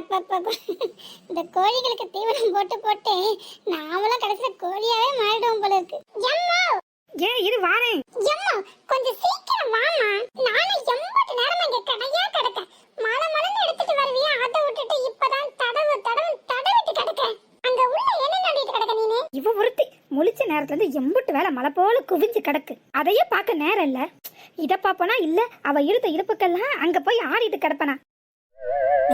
இந்த கோழிகளுக்கு தீவனம் போட்டு போட்டு நாமளும் கடைசியில கோழியாவே மாறிடுவோம் போல இருக்கு. ஏன் இரு வாரேன். எம்மா கொஞ்சம் சீக்கிரம் வாமா நானும் எம்பட்டு நேரம் இங்க கடையா கிடக்க மழை மழைன்னு எடுத்துட்டு வருவியா? அதை விட்டுட்டு இப்பதான் தடவு தடவு தடவிட்டு கிடக்க அங்க உள்ள என்ன நடிட்டு கிடக்க நீனு? இவ ஒருத்தி முழிச்ச நேரத்துல இருந்து எம்புட்டு வேலை மலை போல குவிஞ்சு கிடக்கு. அதையே பார்க்க நேரம் இல்ல. இத பாப்பனா இல்ல அவ இழுத்த இழுப்புக்கெல்லாம் அங்க போய் ஆடிட்டு கிடப்பனா?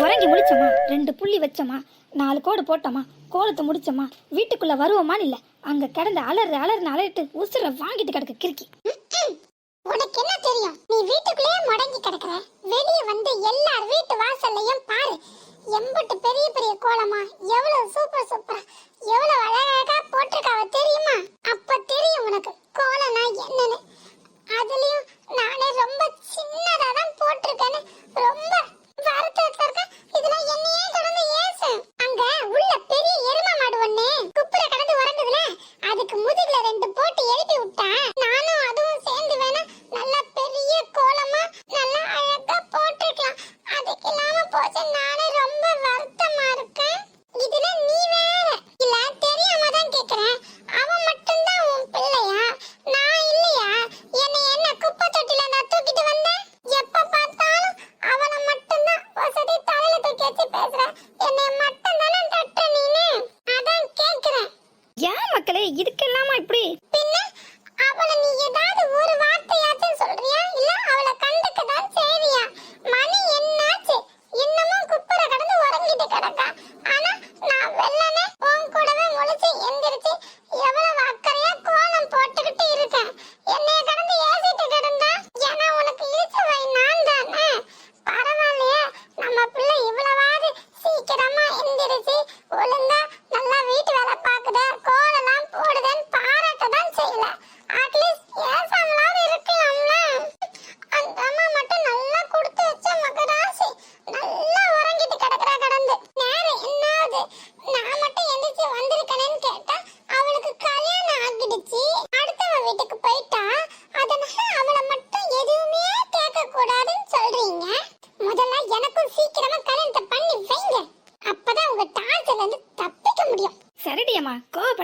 உறங்கி முடிச்சோமா ரெண்டு புள்ளி வச்சோமா? நாலு கோடு போட்டோமா? கோலத்தை முடிச்சோமா? வீட்டுக்குள்ள வருவோமான்னு இல்ல. அங்க கிடந்த அலறு அலறுன்னு அலறிட்டு உசுர வாங்கிட்டு கிடக்கு கிறுக்கி. உனக்கு என்ன தெரியும்? நீ வீட்டுக்குள்ளேயே முடங்கி கிடக்குற. வெளிய வந்து எல்லார் வீட்டு வாசல்லையும் பாரு. எம்பட்டு பெரிய பெரிய கோலமா? எவ்வளவு சூப்பர் சூப்பர்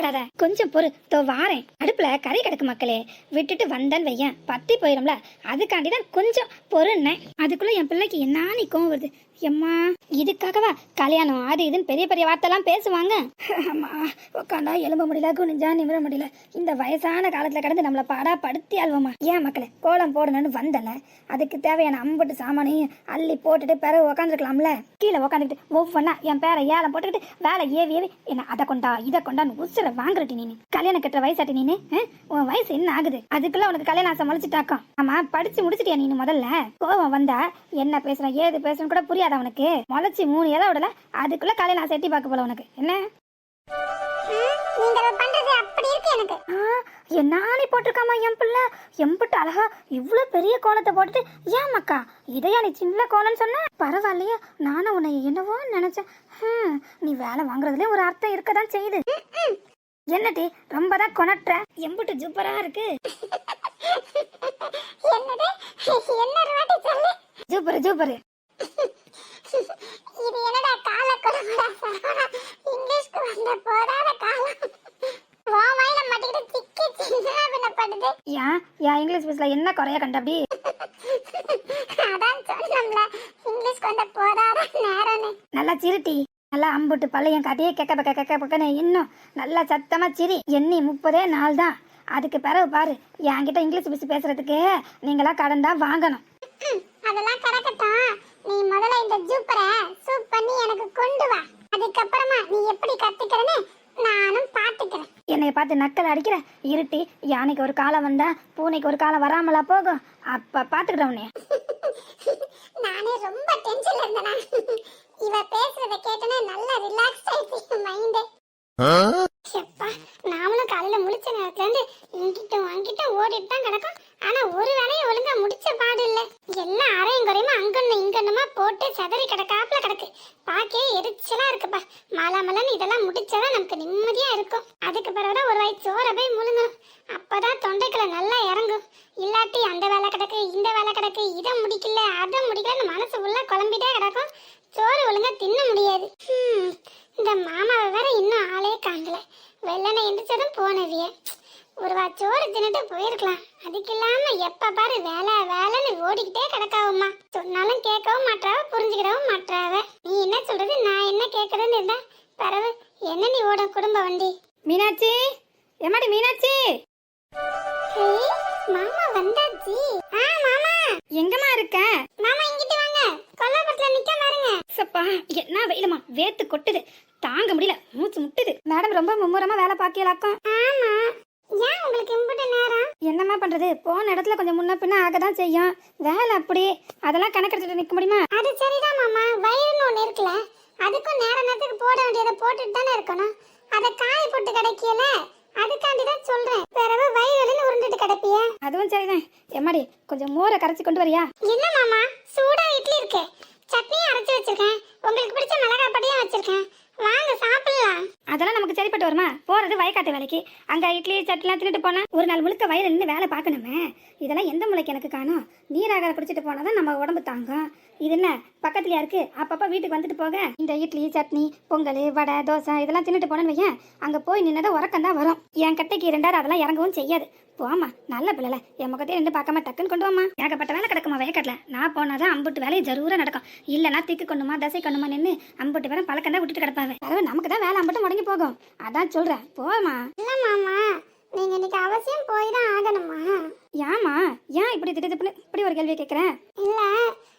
கோவப்படாத கொஞ்சம் பொறு. தோ வாரேன். அடுப்புல கறி கிடக்கு மக்களே. விட்டுட்டு வந்தேன்னு வையன். பத்தி போயிரும்ல. அதுக்காண்டி தான் கொஞ்சம் பொறுன்னேன். அதுக்குள்ள என் பிள்ளைக்கு என்ன நீ கோவம் வருது? எம்மா இதுக்காகவா? கல்யாணம் அது இதுன்னு பெரிய பெரிய வார்த்தைலாம் பேசுவாங்க. அம்மா உட்காந்தா எலும்ப முடியல குனிஞ்சா நிமிர முடியல. இந்த வயசான காலத்துல கடந்து நம்மளை பாடா படுத்தி அல்வமா ஏன் மக்களே கோலம் போடணும்னு வந்தல? அதுக்கு தேவையான அம்பட்டு சாமானையும் அள்ளி போட்டுட்டு பிறகு உக்காந்துருக்கலாம்ல? கீழே உக்காந்துக்கிட்டு ஒவ்வொன்னா என் பேரை ஏலம் போட்டுக்கிட்டு வேலை ஏவி ஏவி என்ன அதை கொண்டா இதை கொண்டான்னு உசுர வாங்குறட்டி நீனு. கல்யாணம் கட்டுற வயசாட்டி நீனு உன் வயசு என்ன ஆகுது? அதுக்குள்ள உனக்கு கல்யாணம் ஆசை முளைச்சிட்டாக்கா ஆமா படிச்சு முடிச்சிட்டியா நீனு முதல்ல? கோவம் வந்தா என்ன பேசுறேன் ஏது பேசுறேன்னு கூட புரியாதா உனக்கு? முளைச்சி மூணு எதை விடல அதுக்குள்ள கல்யாணம் ஆசை எட்டி பார்க்க போல உனக்கு. என்ன? நீங்க பண்றது அப்படி இருக்கு எனக்கு. ஆ, என்னானி போட்டிருக்காமா என் பிள்ளை? எம்பிட்டு அழகா இவ்வளோ பெரிய கோலத்தை போட்டுட்டு ஏன் மக்கா இதையா நீ சின்ன கோலம்னு சொன்ன? பரவாயில்லையே நானும் உன்னை என்னவோ நினைச்சேன். நீ வேலை வாங்குறதுலயே ஒரு அர்த்தம் இருக்கதான் செய்யுது. என்னடி ரொம்ப தான் கொணட்டுற? எம்பிட்டு சூப்பரா இருக்கு. என்னது? என்ன சூப்பர். இது என்னடா கால கொடுமடா சரவணா இங்கிலீஷ்க்கு வந்த போதாத காலம். வா வாயில மாட்டிக்கிட்டு திக்கி சின்ன பின்னப்படுது ஏன்? ஏன் இங்கிலீஷ் பேசல என்ன குறைய கண்ட அப்படி அதான் சொன்னோம்ல இங்கிலீஷ்க்கு வந்த போதாத நேரம்னு. நல்லா சிரிட்டி நல்லா அம்புட்டு பழையன் காட்டியே கெக்க பக்க கெக்க பக்கன்னு இன்னும் நல்லா சத்தமா சிரி. எண்ணி முப்பதே நாள் தான். அதுக்கு பிறகு பாரு என்கிட்ட இங்கிலீஷ் பேசி பேசுறதுக்கு நீங்களா கடன் தான் வாங்கணும். அதெல்லாம் கிடக்கட்டும். நீ முதல்ல இந்த ஜூப்பரை சூப் பண்ணி எனக்கு கொண்டு வா. அதுக்கப்புறமா நீ எப்படி கத்துக்கிறன்னு நானும் பாத்துக்கிறேன். என்னைய பார்த்து நக்கல் அடிக்கிற? இருட்டி யானைக்கு ஒரு காலம் வந்தா பூனைக்கு ஒரு காலம் வராமலா போகும்? அப்ப பாத்துக்கிட்ட உன்னைய. நானே ரொம்ப டென்ஷன்ல இருந்தேனா. இவ பேசுறத கேட்டனே நல்லா ரிலாக்ஸ் ஆயிடுச்சு மைண்ட் எப்பா நாமளும் காலையில முழிச்ச நேரத்துல இருந்து இங்கிட்டும் அங்கிட்டும் ஓடிட்டு தான் கிடக்கும் ஆனா ஒரு வேலையை ஒழுங்கா முடிச்ச பாடு இல்ல எல்லாம் அரையும் குறையுமா அங்கன்னு இங்கன்னுமா போட்டு செதறி கிடக்காப்புல கிடக்கு பாக்கே எரிச்சலா இருக்குப்பா மாலா மலன்னு இதெல்லாம் முடிச்சாதான் நமக்கு நிம்மதியா இருக்கும் அதுக்கு பிறகுதான் ஒரு வாய் சோற போய் முழுங்கணும் அப்பதான் தொண்டைக்குள்ள நல்லா இறங்கும் இல்லாட்டி அந்த வேலை கிடக்கு இந்த வேலை கிடக்கு இதை முடிக்கல. அதை முடிக்கலன்னு மனசு உள்ள குழம்பிட்டே கிடக்கும். சோறு ஒழுங்கா தின்ன முடியாது. இந்த மாமாவை வேற இன்னும் ஆளே காணல வெள்ளனை எந்திரிச்சதும் போனவிய. ஒரு வா சோறு தின்னுட்டு போயிருக்கலாம். அதுக்கு இல்லாம எப்ப பாரு வேலை வேலைன்னு ஓடிக்கிட்டே கிடக்காவும்மா. சொன்னாலும் கேட்கவும் மாட்டா. வெயிலுமா வேத்து கொட்டுது. தாங்க முடியல. மூச்சு முட்டுது. மேடம் ரொம்ப மும்முரமா வேலை பாக்கியலாக்கும் ஆமா. ஏன் உங்களுக்கு இம்புட்டு நேரம்? என்னம்மா பண்றது? போன இடத்துல கொஞ்சம் முன்ன பின்ன ஆக தான் செய்யும். வேலை அப்படி அதெல்லாம் கணக்கெடுத்துட்டு நிக்க முடியுமா? அது சரிதான் மாமா. வயிறுன்னு ஒண்ணு இருக்குல்ல. அதுக்கும் நேர நேரத்துக்கு போட வேண்டியதை போட்டுட்டு தானே இருக்கணும். அதை காய போட்டு கிடைக்கல அதுக்காண்டி தான் சொல்றேன் பிறகு வயிறுன்னு உருண்டுட்டு கிடப்பிய. அதுவும் சரிதான். எம்மாடி கொஞ்சம் மோரை கரைச்சி கொண்டு வரியா? என்ன மாமா? சூடா இட்லி இருக்கு. சட்னியும் அரைச்சு வச்சிருக்கேன். உங்களுக்கு பிடிச்ச மிளகாய் பொடியும் வச்சிருக்கேன். வாங்க சாப்பிடுங்க அதெல்லாம் நமக்கு சரிப்பட்டு வருமா? போறது வயக்காட்டு வேலைக்கு. அங்க இட்லி சட்லாம் தின்னுட்டு போனா ஒரு நாள் முழுக்க வயல நின்று வேலை பார்க்கணுமே. இதெல்லாம் எந்த முளைக்கு எனக்கு காணும்? நீராகாரம் குடிச்சிட்டு போனாதான் நம்ம உடம்பு தாங்கும். இது என்ன? பக்கத்துலையா இருக்குது அப்பப்போ வீட்டுக்கு வந்துட்டு போக. இந்த இட்லி சட்னி பொங்கல் வடை தோசை இதெல்லாம் தின்னுட்டு போனேன்னு வையேன். அங்க போய் நின்னதா உறக்கம் தான் வரும். என் கட்டைக்கு ரெண்டாயிரம் அதெல்லாம் இறங்கவும் செய்யாது. போமா நல்ல பிள்ளைல. என் முகத்தையும் ரெண்டு பார்க்காம டக்குன்னு கொண்டு வாமா ஏகப்பட்ட வேலை கிடக்குமா வயக்காட்டில்? நான் போனாதான் அம்புட்டு வேலையை ஜரூரா நடக்கும். இல்லைன்னா திக்கு கொண்டுமா தசை கொண்டுமா நின்று அம்புட்டு வேலை பழக்கம் தான் விட்டுட்டு கிடப்பாவே. அதாவது நமக்கு தான் வேலை அம்புட்டு முடங்கி போகும் அதான் சொல்றேன். போமா இல்ல மாமா. நீங்க இன்னைக்கு அவசியம் போய் தான் ஆகணுமா? ஏமா ஏன் இப்படி திட்டு இப்படி ஒரு கேள்வி கேட்குறேன் இல்ல.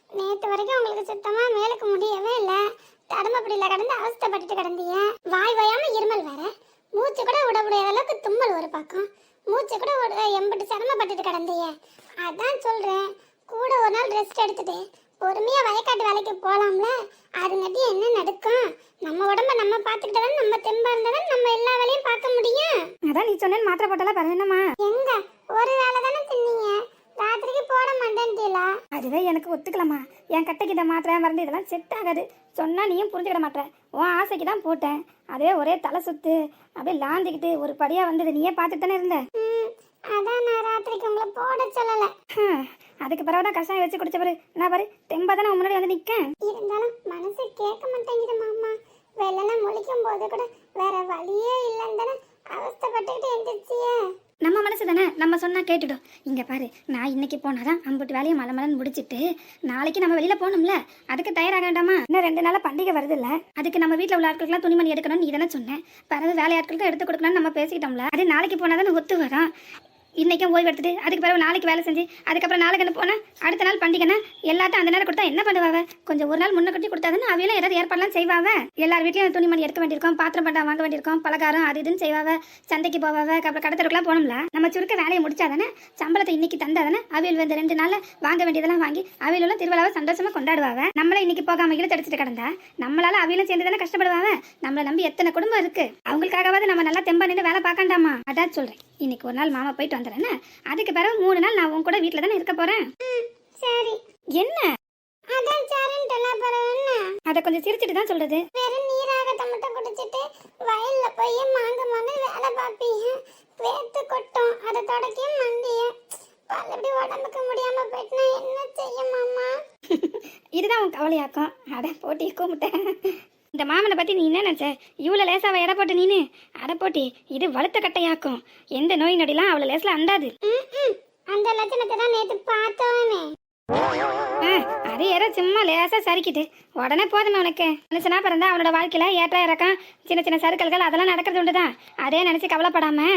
நேத்து வரைக்கும் உங்களுக்கு சுத்தமா மேலுக்கு முடியவே இல்ல. தடுமப்படியில கடந்து அவஸ்தைப்பட்டுட்டு கிடந்தீங்க. வாய் வாயாம இருமல் வேற. மூச்சு கூட விட முடியாத அளவுக்கு தும்மல் ஒரு பக்கம். மூச்சு கூட விட எம்பிட்டு சிரமப்பட்டுட்டு கிடந்தீங்க. அதான் சொல்றேன். கூட ஒரு நாள் ரெஸ்ட் எடுத்துட்டு பொறுமையா வயக்காட்டு வேலைக்கு போலாம்ல? அதுங்காட்டி என்ன நடக்கும்? நம்ம உடம்ப நம்ம பார்த்துக்கிட்டதான் நம்ம தெம்பா இருந்தாதான் நம்ம எல்லா வேலையும் பார்க்க முடியும்? அதான் நீ சொன்னேன்னு மாத்திரை போட்டாலாம் பரவாயில்லம்மா. எங்க? ஒரு வேலை தானே தின்னீங்க ராத்திரிக்கு போட மாட்டேன்ட்டீங்களா? அதுவே எனக்கு ஒத்துக்கலம்மா. என் கட்டைக்கு இந்த மாத்திரை மருந்து இதெல்லாம் செட் ஆகாது. சொன்னா நீயும் புரிஞ்சுக்கிட மாட்டேற. உன் ஆசைக்கு தான் போட்டேன். அதுவே ஒரே தலை சுத்து. அப்படியே லாந்திக்கிட்டு ஒரு படியா வந்தது. நீயே பார்த்துட்டு தானே இருந்த அதான் நான் ராத்திரிக்கு உங்களை போட சொல்லல. அதுக்கு பிறகு தான் கஷாயம் வச்சு குடிச்ச பாரு. நான் பாரு தெம்பா தானே முன்னாடி வந்து நிற்கேன் இருந்தாலும் மனசு கேட்க மாட்டேங்குது மாமா. வெள்ளனை முழிக்கும் போது கூட வேற வழியே இல்லைன்னு தானே அவஸ்தைப்பட்டுக்கிட்டு எந்திரிச்சியே. நம்ம மனசு தானே? நம்ம சொன்னா கேட்டுடும். இங்க பாரு நான் இன்னைக்கு போனாதான் அம்புட்டு வேலையை மலை மலன்னு முடிச்சிட்டு நாளைக்கு நம்ம வெளியில போகணும்ல? அதுக்கு தயாராக வேண்டாமா? இன்னும் ரெண்டு நாளா பண்டிகை வருது இல்ல அதுக்கு நம்ம வீட்ல உள்ள ஆட்களுக்குலாம் துணிமணி எடுக்கணும்னு நீ தானே சொன்னேன் பிறகு வேலை ஆட்களுக்கு எடுத்து கொடுக்கணும்னு நம்ம பேசிக்கிட்டோம்ல? அது நாளைக்கு போனாதான் ஒத்து வரும் இன்றைக்கும் ஓய்வு எடுத்துட்டு அதுக்கு பிறகு நாளைக்கு வேலை செஞ்சு அதுக்கப்புறம் நாளைக்கு என்ன போனால் அடுத்த நாள் பண்டிகைன்னா எல்லாத்தையும் அந்த நேரம் கொடுத்தா என்ன பண்ணுவாங்க கொஞ்சம் ஒரு நாள் முன்ன கட்டி கொடுத்தாதானே அவையெல்லாம் ஏதாவது ஏற்பாடுலாம் செய்வாங்க எல்லார் துணி துணிமணி எடுக்க வேண்டியிருக்கும் பாத்திரம் பண்டம் வாங்க வேண்டியிருக்கும் பலகாரம் அது இதுன்னு செய்வாங்க சந்தைக்கு போவாங்க அப்புறம் கடத்தலுக்குலாம் போகணும்ல நம்ம சுருக்க வேலையை முடிச்சாதானே சம்பளத்தை இன்னைக்கு தந்தாதானே அவியல் வந்து ரெண்டு நாள் வாங்க வேண்டியதெல்லாம் வாங்கி அவியலும் திருவிழாவை சந்தோஷமாக கொண்டாடுவாங்க நம்மள இன்னைக்கு போகாம இழுத்து தடிச்சிட்டு கிடந்தா நம்மளால அவியலும் சேர்ந்து தானே கஷ்டப்படுவாங்க நம்மளை நம்பி எத்தனை குடும்பம் இருக்கு? அவங்களுக்காகவாது நம்ம நல்லா தெம்பா நின்று வேலை பார்க்கண்டாமா? அதான் சொல்றேன். இன்னைக்கு ஒரு நாள் மாமா போயிட்டு வந்துடுறேன்னு அதுக்கு பிறகு மூணு நாள் நான் உன் கூட வீட்டில் தானே இருக்க போறேன்? சரி. என்ன? அதான் சரின்ட்டு பிறகு என்ன? அதை கொஞ்சம் சிரிச்சிட்டு தான் சொல்றது. வெறும் நீராகத்தை மட்டும் குடிச்சிட்டு வயல்ல போய் மாங்க மாங்க வேலை பார்ப்பீங்க. வேர்த்து கொட்டும். அதை தொடக்கையும் மந்திய பல்லபடி உடம்புக்கு முடியாம போயிட்டுனா என்ன செய்ய மாமா? இதுதான் உன் கவலையாக்கும். அட போட்டி கூப்பிட்டேன். இந்த மாமனை பத்தி நீ என்ன நினைச்ச? இவ்வளோ லேசாவ எடை போட்ட நீனு? அடை போட்டி இது வலுத்த கட்டையாக்கும். எந்த நோய் நொடிலாம் அவ்வளோ லேசில் அண்டாது. அந்த லட்சணத்தை தான் நேத்து பார்த்தோமே அது ஏதோ சும்மா லேசா சரிக்கிட்டு உடனே போதுமே உனக்கு. மனுஷனா பிறந்தா அவனோட வாழ்க்கையில ஏற்ற இறக்கம் சின்ன சின்ன சறுக்கல்கள் அதெல்லாம் நடக்கிறது உண்டுதான். அதே நினைச்சு கவலைப்படாம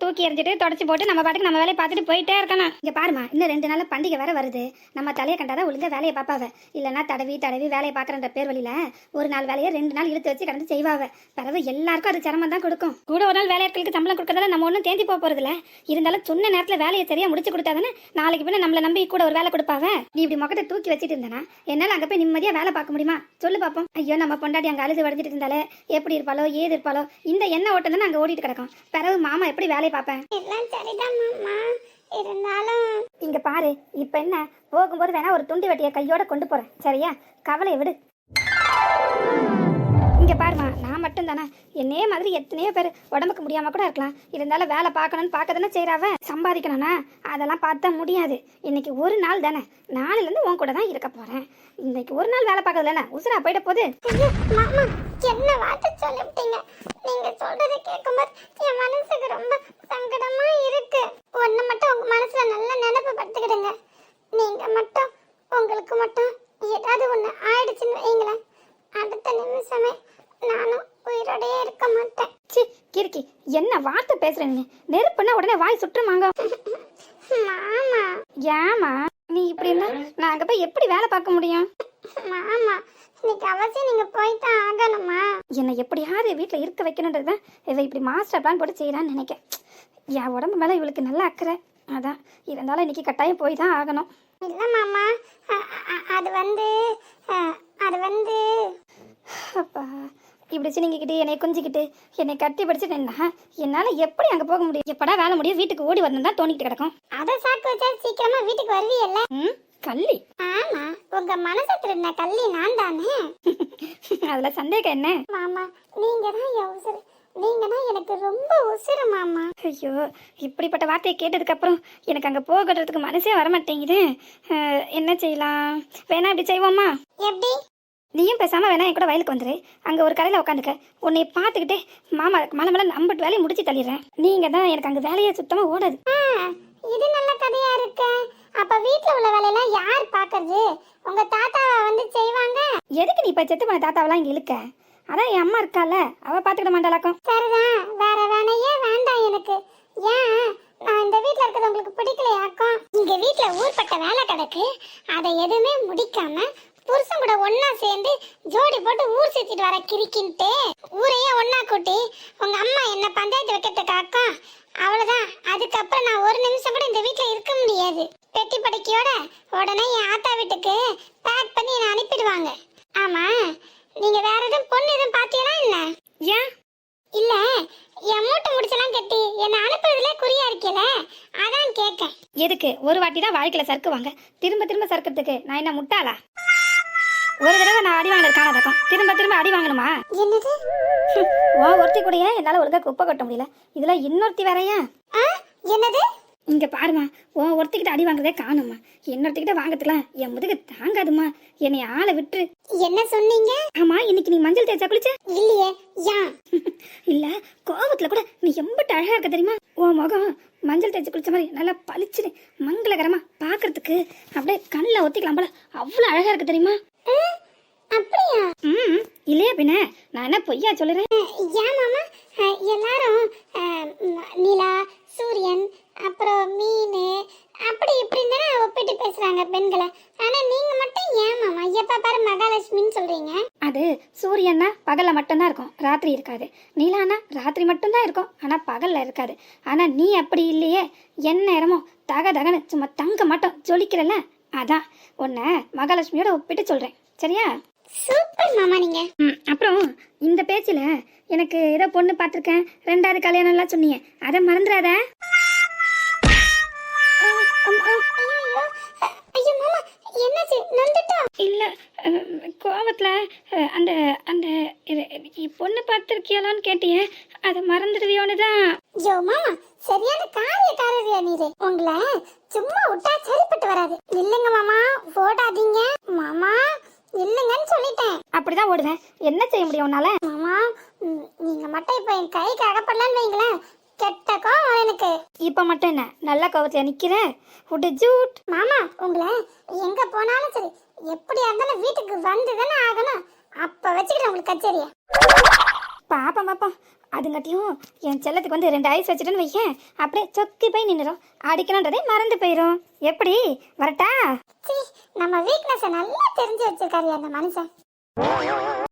தூக்கி எறிஞ்சிட்டு தொடச்சி போட்டு நம்ம பாட்டுக்கு நம்ம வேலையை பார்த்துட்டு போயிட்டே இருக்கணும் இங்க பாருமா இன்னும் ரெண்டு நாள் பண்டிகை வேற வருது. நம்ம தலையை கண்டாதான் ஒழுங்கா வேலையை பார்ப்பாவ. இல்லைன்னா தடவி தடவி வேலையை பார்க்கறன்ற பேர் வழியில ஒரு நாள் வேலையை ரெண்டு நாள் இழுத்து வச்சு கடந்து செய்வாவ. பிறகு எல்லாருக்கும் அது சிரமம் தான் கொடுக்கும். கூட ஒரு நாள் வேலையாட்களுக்கு சம்பளம் கொடுக்கறதால நம்ம ஒன்றும் தேந்தி போக போறது இருந்தாலும் சொன்ன நேரத்துல வேலையை சரியா முடிச்சு கொடுத்தாதானே நாளைக்கு பின்ன நம்மள நம்பி கூட ஒரு வேலை கொடுப்பாவ? நீ இப்படி முகத்தை தூக்கி வச்சிட்டு இருந்தனா என்னால அங்க போய் நிம்மதியா வேலை பார்க்க முடியுமா? சொல்லு பாப்போம். ஐயோ நம்ம பொண்டாட்டி அங்க அழுது வடிஞ்சிட்டு இருந்தாலே எப்படி இருப்பாளோ ஏது இருப்பாளோ? இந்த எண்ணெய் ஓட்டம் தானே அங்க ஓடிட்டு கிடக்கும். பிறகு மாமா எப்படி வேலை வேலையை பார்ப்பேன். எல்லாம் சரிதான் மாமா. இருந்தாலும் இங்க பாரு இப்ப என்ன? போகும்போது வேணா ஒரு துண்டு வெட்டிய கையோட கொண்டு போறேன். சரியா? கவலையை விடு. இங்க பாருமா நான் மட்டும் தானே என்னையே மாதிரி எத்தனையோ பேர் உடம்புக்கு முடியாம கூட இருக்கலாம். இருந்தாலும் வேலை பார்க்கணும்னு பார்க்க தானே செய்கிறாவ சம்பாதிக்கணும்னா? அதெல்லாம் பார்த்தா முடியாது. இன்னைக்கு ஒரு நாள் தானே. நாளையிலேருந்து உன் கூட தான் இருக்க போகிறேன் இன்னைக்கு ஒரு நாள் வேலை பார்க்கறதுல உசுரா போயிட போகுது? என்ன வார்த்தை சொல்லிவிட்டீங்க? நீங்க சொல்றதை கேட்கும்போது என் மனசுக்கு ரொம்ப சங்கடமா இருக்கு ஒண்ணு மட்டும் உங்க மனசுல நல்ல நினைப்பு படுத்துக்கிடுங்க நீங்க மட்டும் உங்களுக்கு மட்டும் ஏதாவது ஒண்ணு ஆயிடுச்சுன்னு வைங்களேன் அடுத்த நிமிஷமே நானும் உயிரோடயே இருக்க மாட்டேன் சி கிறுக்கி என்ன வார்த்தை பேசுறேன்னு நெருப்புன்னா உடனே வாய் சுற்றுமாங்க மாமா ஏமா நீ இப்படி இருந்தா நான் அங்கே போய் எப்படி வேலை பார்க்க முடியும் மாமா இன்னைக்கு அவசியம் நீங்க போய்தான் ஆகணுமா என்னை எப்படியாவது வீட்டில் இருக்க வைக்கணுன்றது தான் இவ இப்படி மாஸ்டர் பிளான் போட்டு செய்கிறான்னு நினைக்கேன் என் உடம்பு மேலே இவளுக்கு நல்ல அக்கறை. அதான் இருந்தாலும் இன்னைக்கு கட்டாயம் போய் தான் ஆகணும். இல்ல மாமா அது வந்து அது வந்து. அப்பா இப்படி சினிங்கிக்கிட்டு என்னை குஞ்சிக்கிட்டு என்னை கட்டி பிடிச்சிட்டு நின்னா என்னால் எப்படி அங்கே போக முடியும்? எப்படா வேலை முடியும்? வீட்டுக்கு ஓடி வரணும் தான் தோணிக்கிட்டு கிடக்கும். அதை சாக்கு வச்சா சீக்கிரமா வீட்டுக்கு வருவீல்ல ம் கள்ளி. ஆமா உங்க மனசை திருடின கள்ளி நான் தானே? அதில் சந்தேகம் என்ன? மாமா நீங்க தான் என் உசுரு நீங்க தான் எனக்கு ரொம்ப உசுரு மாமா. ஐயோ இப்படிப்பட்ட வார்த்தையை கேட்டதுக்கப்புறம் எனக்கு அங்கே போகிறதுக்கு மனசே வர மாட்டேங்குது என்ன செய்யலாம்? வேணா இப்படி செய்வோமா? எப்படி? நீயும் பேசாமல் வேணா என் கூட வயலுக்கு வந்துரு. அங்கே ஒரு கடையில் உட்காந்துக்க உன்னை பார்த்துக்கிட்டே மாமா மலை மலை நம்பட்டு வேலையை முடிச்சு தள்ளிடுறேன். நீங்கள் தான் எனக்கு அங்கே வேலையே சுத்தமாக ஓடாது. இது நல்ல கதையா இருக்கு. அப்ப வீட்ல உள்ள வேலையெல்லாம் யார் பாக்குறது? உங்க தாத்தாவா வந்து செய்வாங்க. எதுக்கு நீ இப்போ செத்து போன தாத்தாவெல்லாம் இங்கே இழுக்க? அதான் என் அம்மா இருக்கால அவள் பார்த்துக்கிட மாட்டாளாக்கும். சரிதான் வேற வேலையே வேண்டாம் எனக்கு. ஏன்? நான் இந்த வீட்ல இருக்கிறது உங்களுக்கு பிடிக்கலையாக்கும்? இங்க வீட்ல ஊர்பட்ட வேலை கிடக்கு. அதை எதுவுமே முடிக்காம புருஷன் கூட ஒண்ணா சேர்ந்து ஜோடி போட்டு ஊர் சுத்திட்டு வர கிரிக்கின்ட்டு ஊரையே ஒண்ணா கூட்டி உங்க அம்மா என்ன பஞ்சாயத்து வைக்கிறதுக்காக்கும். அவ்வளவுதான். அதுக்கப்புறம் நான் ஒரு நிமிஷம் கூட இந்த வீட்ல இருக்க முடியாது. பெட்டி படுக்கையோட உடனே என் ஆத்தா வீட்டுக்கு பேக் பண்ணி என்னை அனுப்பிடுவாங்க. ஆமா நீங்க வேற எதுவும் பொண்ணு எதுவும் பாத்தீங்களா என்ன? ஏன்? இல்ல என் மூட்டை முடிச்செல்லாம் கட்டி என்ன அனுப்புறதுல குறியா இருக்கல? அதான் கேட்கேன் எதுக்கு? ஒரு வாட்டி தான் வாழ்க்கையில் சறுக்குவாங்க. திரும்ப திரும்ப சறுக்கிறதுக்கு நான் என்ன முட்டாளா? ஒரு தடவை நான் அடி வாங்கினது காணாதக்கம் திரும்ப திரும்ப அடி வாங்கணுமா? என்னது? ஓ ஒருத்தி கூடயே என்னால் ஒழுங்கா குப்பை கொட்ட முடியல. இதில் இன்னொருத்தி வேறையா என்னது? இங்க பாருமா உன் ஒருத்திக்கிட்ட அடி வாங்குறதே காணுமா இன்னொருத்திக்கிட்ட வாங்கத்துக்கலாம் என் முதுகு தாங்காதுமா என்னை ஆளை விட்டு என்ன சொன்னீங்க? ஆமா இன்னைக்கு நீ மஞ்சள் தேய்ச்சா குளிச்ச? இல்லையே யா. இல்ல கோவத்துல கூட நீ எம்பிட்டு அழகா இருக்க தெரியுமா? உன் முகம் மஞ்சள் தேய்ச்சி குளிச்ச மாதிரி நல்லா பளிச்சுன்னு மங்களகரமா பார்க்கறதுக்கு அப்படியே கண்ணில் ஒத்திக்கலாம் போல அவ்வளோ அழகா இருக்கு தெரியுமா? அப்படியா? ம் இல்லையா பின்ன? நான் என்ன பொய்யா சொல்லுறேன்? ஏன் மாமா. எல்லாரும் நிலா சூரியன் அப்புறம் மீன் அப்படி இப்படின்னு தானே ஒப்பிட்டு பேசுறாங்க பெண்களை ஆனா நீங்க மட்டும் ஏன் மாமா எப்ப பாரு மகாலட்சுமின்னு சொல்றீங்க அது சூரியன்னா பகல்ல மட்டும்தான் இருக்கும். ராத்திரி இருக்காது. நீலானா ராத்திரி மட்டும்தான் இருக்கும். ஆனா பகல்ல இருக்காது. ஆனா நீ அப்படி இல்லையே. என் நேரமும் தக தகன்னு சும்மா தங்க மட்டும் ஜொலிக்கிறல்ல? அதான். உன்னை மகாலட்சுமியோட ஒப்பிட்டு சொல்றேன். சரியா? சூப்பர் மாமா நீங்க. அப்புறம் இந்த பேச்சில் எனக்கு ஏதோ பொண்ணு பார்த்துருக்கேன். ரெண்டாவது கல்யாணம்லாம் சொன்னீங்க. அதை மறந்துடாத. நொந்துட்டோம் இல்லை கோவத்தில் அந்த அந்த பொண்ணு பார்த்துருக்கியாலான்னு கேட்டியே அதை மறந்துடுவியோன்னு தான் மாமா சரியான காரியக்காரரியா நீரு. உங்களை சும்மா விட்டா சரிப்பட்டு வராது. இல்லைங்க மாமா ஓடாதீங்க. மாமா இல்லைங்கன்னு சொல்லிட்டேன். அப்படிதான் ஓடுவேன். என்ன செய்ய முடியும் உன்னால? மாமா நீங்க மட்டும் இப்ப என் கைக்கு அகப்படலான்னு வைங்களேன் கெட்ட கோவம் வரும் எனக்கு இப்போ மட்டும் என்ன? நல்ல கோவத்தில் நிற்கிற உடு ஜூட் மாமா உங்களை எங்க போனாலும் சரி எப்படியா இருந்தாலும் வீட்டுக்கு வந்து தானே ஆகணும். அப்ப வச்சுக்கிறேன் உங்களுக்கு கச்சேரியை. பாப்பா பாப்பா அதுங்காட்டியும் என் செல்லத்துக்கு வந்து ரெண்டு ஐஸ் வச்சுட்டுன்னு வையேன். அப்படியே சொக்கி போய் நின்றுடும் அடிக்கணுன்றதே மறந்து போயிடும் எப்படி? வரட்டா? நம்ம வீக்னஸை நல்லா தெரிஞ்சு வச்சிருக்காரு அந்த மனுஷன்.